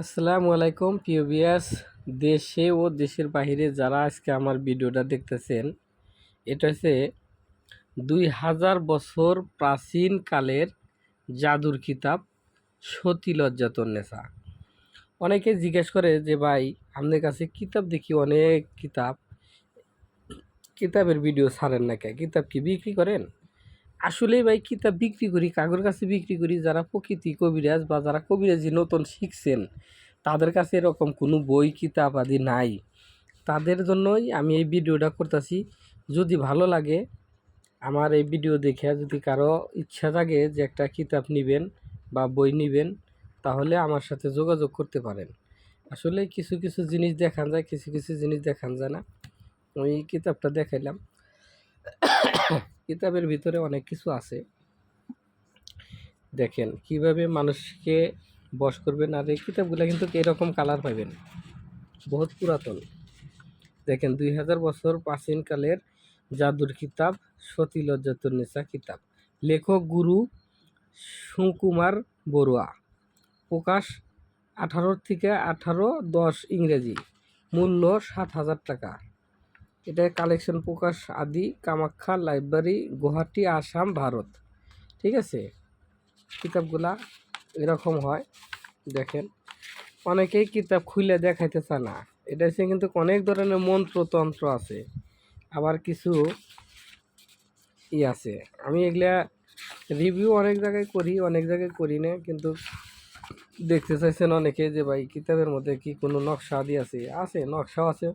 আসসালামু আলাইকুম, প্রিয় বিয়াস দেশে ও দেশের বাইরে যারা আজকে আমার ভিডিওটা দেখতেছেন, এটা হচ্ছে দুই হাজার বছর প্রাচীন কালের জাদুর কিতাব সতী লজ্জাতন নেশা। অনেকে জিজ্ঞেস করে যে, ভাই, আপনার কাছে কিতাব দেখি অনেক কিতাব কিতাবের ভিডিও ছাড়েন না কে কিতাব কি বিক্রি করেন? আসলেই ভাই কিতাব বিক্রি করি, কাগর কাছে বিক্রি করি, যারা প্রকৃতি কবিরাজ বা যারা কবিরাজি নতুন শিখছেন, তাদের কাছে এরকম কোনো বই, কিতাব আদি নাই। তাদের জন্যই আমি এই ভিডিওটা করতেছি। যদি ভালো লাগে, আমার এই ভিডিও দেখে যদি কারও ইচ্ছা জাগে যে একটা কিতাব নেবেন বা বই নেবেন, তাহলে আমার সাথে যোগাযোগ করতে পারেন। আসলে কিছু কিছু জিনিস দেখান যায়, কিছু কিছু জিনিস দেখান যায় না। ওই কিতাবটা দেখাইলাম। কিতাবের ভিতরে অনেক কিছু আছে। দেখেন, কীভাবে মানুষকে বস করবেন আর এই কিতাবগুলো কিন্তু এরকম কালার পাবেন। বহুত পুরাতন। দেখেন, দুই হাজার বছর প্রাচীনকালের জাদুর কিতাব সতী লজ্জাতুন্নেসা কিতাব। লেখক গুরু সুকুমার বড়ুয়া। প্রকাশ আঠারো থেকে আঠারো দশ ইংরেজি। মূল্য সাত হাজার টাকা। এটা কালেকশন প্রকাশ, আদি, কামাখ্যা লাইব্রেরি গুয়াহাটি, আসাম, ভারত। ঠিক আছে? কিতাবগুলা এরকম হয়, দেখেন। অনেকেই কিতাব খুলে দেখাইতে চায় না। এটা হচ্ছে কিন্তু অনেক ধরনের মন্ত্রতন্ত্র আছে। আবার কিছু ই আছে। আমি এগুলা রিভিউ অনেক জায়গায় করি, অনেক জায়গায় করি না, কিন্তু দেখতে চাইছেন অনেকে যে ভাই, কিতাবের মধ্যে কি কোনো নকশা আদি আছে? আছে, নকশাও আছে।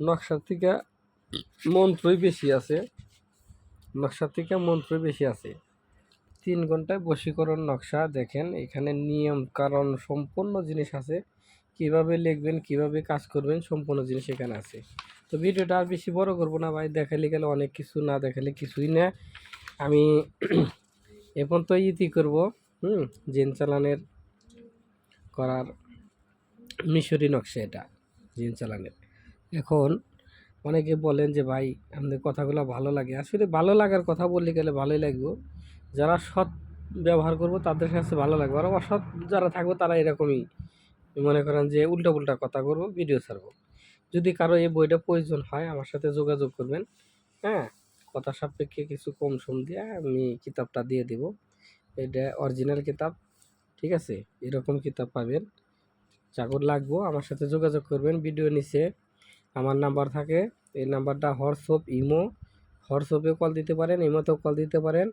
নকশার থেকে মন্ত্রই বেশি আছে। নকশার থেকে মন্ত্রই বেশি আছে। তিন ঘন্টায় বশীকরণ নকশা, দেখেন এখানে নিয়ম, কারণ সম্পূর্ণ জিনিস আছে। কীভাবে লিখবেন, কীভাবে কাজ করবেন, সম্পূর্ণ জিনিস এখানে আছে। তো ভিডিওটা আর বেশি বড় করব না ভাই দেখালে গেলে অনেক কিছু, না দেখালে কিছুই না। আমি এখন তো ইতি করব, হুম, জিন চালানের করার মিশরি নকশা এটা, জিন চালানের। এখন অনেকে বলেন যে, ভাই, আমাদের কথাগুলো ভালো লাগে। আসলে ভালো লাগার কথা বললে গেলে ভালোই লাগবে। যারা সৎ ব্যবহার করব, তাদের কাছে ভালো লাগবে। আর অসৎ যারা থাকব, তারা এরকমই। মনে করেন যে উল্টা পুল্টা কথা করব ভিডিও ছাড়বো। যদি কারও এই বইটা প্রয়োজন হয়, আমার সাথে যোগাযোগ করবেন। হ্যাঁ? কথা সাপেক্ষে কিছু কম সম দিয়ে আমি কিতাবটা দিয়ে দিব। এটা অরিজিনাল কিতাব, ঠিক আছে? এরকম কিতাব পাবেন। চাকর লাগবো, আমার সাথে যোগাযোগ করবেন। ভিডিও নিচে আমার নাম্বার থাকে, এই নাম্বারটা হোয়াটসঅ্যাপ, ইমো, হোয়াটসঅ্যাপেও কল দিতে পারেন, ইমোতেও কল দিতে পারেন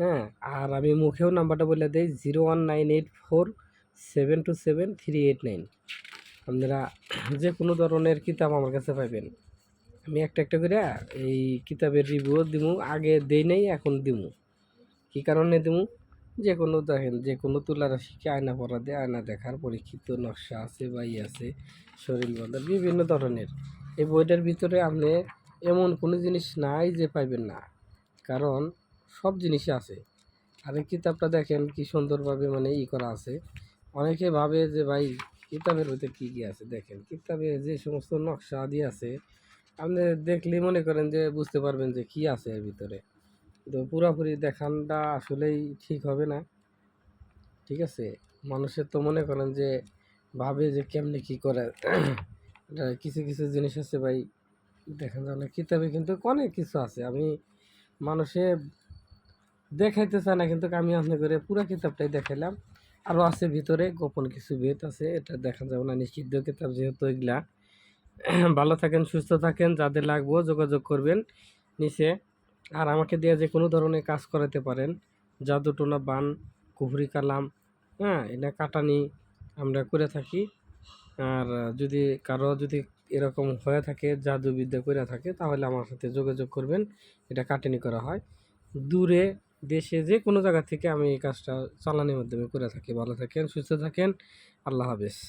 হ্যাঁ? আর আমি মুখেও নাম্বারটা বলে দিই, zero one nine eight four seven two seven three eight nine. আপনারা যে কোনো ধরনের কিতাব আমার কাছে পাবেন আমি একটা একটা করে এই কিতাবের রিভিউ দিমু, আগে দেই নাই, এখন দিমু। কী কারণে দিমু? যে কোনো দেখেন যে কোনো তুলারা শিখে আয়না পড়া দিয়ে, আয়না দেখার পরীক্ষিত নকশা আছে বা ই আছে, শরীর বন্ধন বিভিন্ন ধরনের। এই বইটার ভিতরে আপনি এমন কোনো জিনিস নাই যে পাইবেন না, কারণ সব জিনিসই আছে। আর এই কিতাবটা দেখেন কি সুন্দরভাবে মানে ই করা আছে। অনেকে ভাবে যে, ভাই, কিতাবের ভিতরে কী কী আছে? দেখেন, কিতাবে যে সমস্ত নকশা আদি আছে, আপনি দেখলেই মনে করেন যে বুঝতে পারবেন যে কি আছে এর ভিতরে। তো পুরোপুরি দেখানটা আসলেই ঠিক হবে না। ঠিক আছে? মানুষের তো মনে করেন যে, ভাবে যে কেমনি কি করে। কিছু কিছু জিনিস আছে ভাই, দেখেন যায় না। কিতাবে কিন্তু অনেক কিছু আছে। আমি মানুষে দেখাইতে চায় না, কিন্তু আমি আপনি করে পুরো কিতাবটাই দেখাইলাম। আরও আছে ভিতরে, গোপন কিছু ভেদ আছে, এটা দেখা যাবে না। নিষিদ্ধ কিতাব যেহেতু এগুলা। ভালো থাকেন, সুস্থ থাকেন, যাদের লাগবো যোগাযোগ করবেন নিচে। আর আমাকে দিয়ে যে কোনো ধরনের কাজ করাতে পারেন। জাদু, টোনা, বান, কুফরি, কালাম হ্যাঁ এটা কাটানি আমরা করে থাকি। আর যদি কারও যদি এরকম হয়ে থাকে, জাদুবিদ্যা করে থাকে, তাহলে আমার সাথে যোগাযোগ করবেন। এটা কাটানি করা হয়। দূরে, দেশে যে কোনো জায়গা থেকে আমি এই কাজটা চালানোর মাধ্যমে করে থাকি। ভালো থাকেন, সুস্থ থাকেন। আল্লাহ হাফেজ।